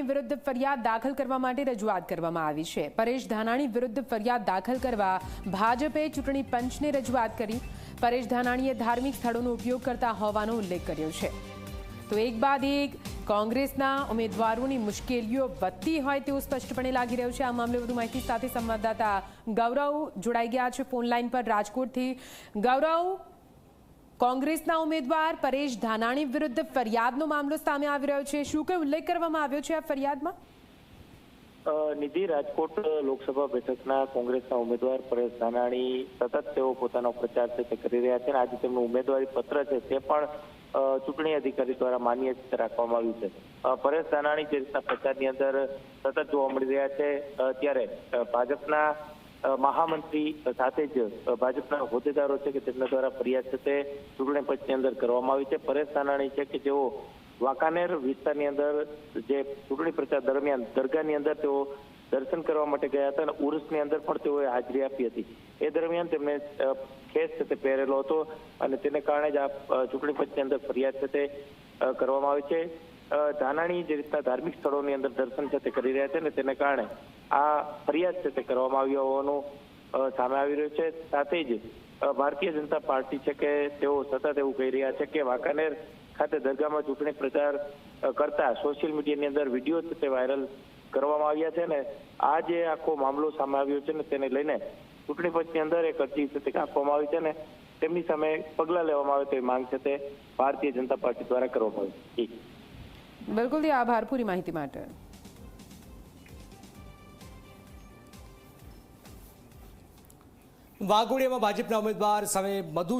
ધાનાણી વિરુદ્ધ ફરિયાદ દાખલ કરવા માટે રજૂઆત કરવામાં આવી છે. પરેશ ધાનાણી વિરુદ્ધ ફરિયાદ દાખલ કરવા ભાજપે ચૂંટણી પંચને રજૂઆત કરી. પરેશ ધાનાણીએ ધાર્મિક સ્થળોનો ઉપયોગ કરતા હોવાનો ઉલ્લેખ કર્યો છે. તો એક બાદ એક, કોંગ્રેસના ઉમેદવારોની મુશ્કેલીઓ વધતી હોય તેવું સ્પષ્ટપણે લાગી રહ્યું છે. આ મામલે વધુ માહિતી સાથે સંવાદદાતા ગૌરવ જોડાઈ ગયા છે ફોન લાઈન પર રાજકોટથી. ગૌરવ કોંગ્રેસના ઉમેદવાર પરેશ ધાનાણી વિરુદ્ધ ફરિયાદનો મામલો સામે આવી રહ્યો છે. શું કઈ ઉલ્લેખ કરવામાં આવ્યો છે આ ફરિયાદમાં? નિધિ રાજકોટ લોકસભા બેઠકના કોંગ્રેસના ઉમેદવાર પરેશ ધાનાણી સતત તેઓ પોતાનો પ્રચાર છે તે કરી રહ્યા છે અને આજે તેમનું ઉમેદવારી પત્ર છે તે પણ ચૂંટણી અધિકારી દ્વારા માન્ય રાખવામાં આવ્યું છે. પરેશ ધાનાણી જે રીતના પ્રચારની અંદર સતત જોવા મળી રહ્યા છે ત્યારે ભાજપના મહામંત્રી સાથે જ ભાજપના હોદ્દેદારો છે કે તેમના દ્વારા ફરિયાદ છે તે ચૂંટણી પંચની અંદર કરવામાં આવી છે. પરેશ ધાનાણી છે કે જેઓ વાંકાનેર વિસ્તારની અંદર જે ચૂંટણી પ્રચાર દરમિયાન દરગાહની અંદર તેઓ દર્શન કરવા માટે ગયા હતા અને ઉર્સની અંદર પણ તેઓએ હાજરી આપી હતી. એ દરમિયાન તેમણે ખેસ છે તે પહેરેલો હતો અને તેને કારણે જ આ ચૂંટણી પંચની અંદર ફરિયાદ છે તે કરવામાં આવી છે. ધાનાણી જે રીતના ધાર્મિક સ્થળોની અંદર દર્શન છે તે કરી રહ્યા છે ને તેને કારણે આ ફરિયાદ છે તે કરવામાં આવી હોવાનું સામે આવી રહ્યું છે. સાથે જ ભારતીય જનતા પાર્ટી છે કે તેઓ સતત એવું કહી રહ્યા છે કે વાંકાનેર ખાતે દરગાહમાં ચૂંટણી પ્રચાર કરતા સોશિયલ મીડિયાની અંદર વીડિયો છે તે વાયરલ કરવામાં આવ્યા છે ને આ જે આખો મામલો સામે આવ્યો છે ને તેને લઈને ચૂંટણી પંચની અંદર એક અરજી છે તે આપવામાં આવી છે ને તેમની સામે પગલાં લેવામાં આવે તેવી માંગ છે તે ભારતીય જનતા પાર્ટી દ્વારા કરવામાં આવી છે. બિલકુલ આભાર પૂરી માહિતી માટે. વાઘોડિયામાં ભાજપના ઉમેદવાર સામે મધુ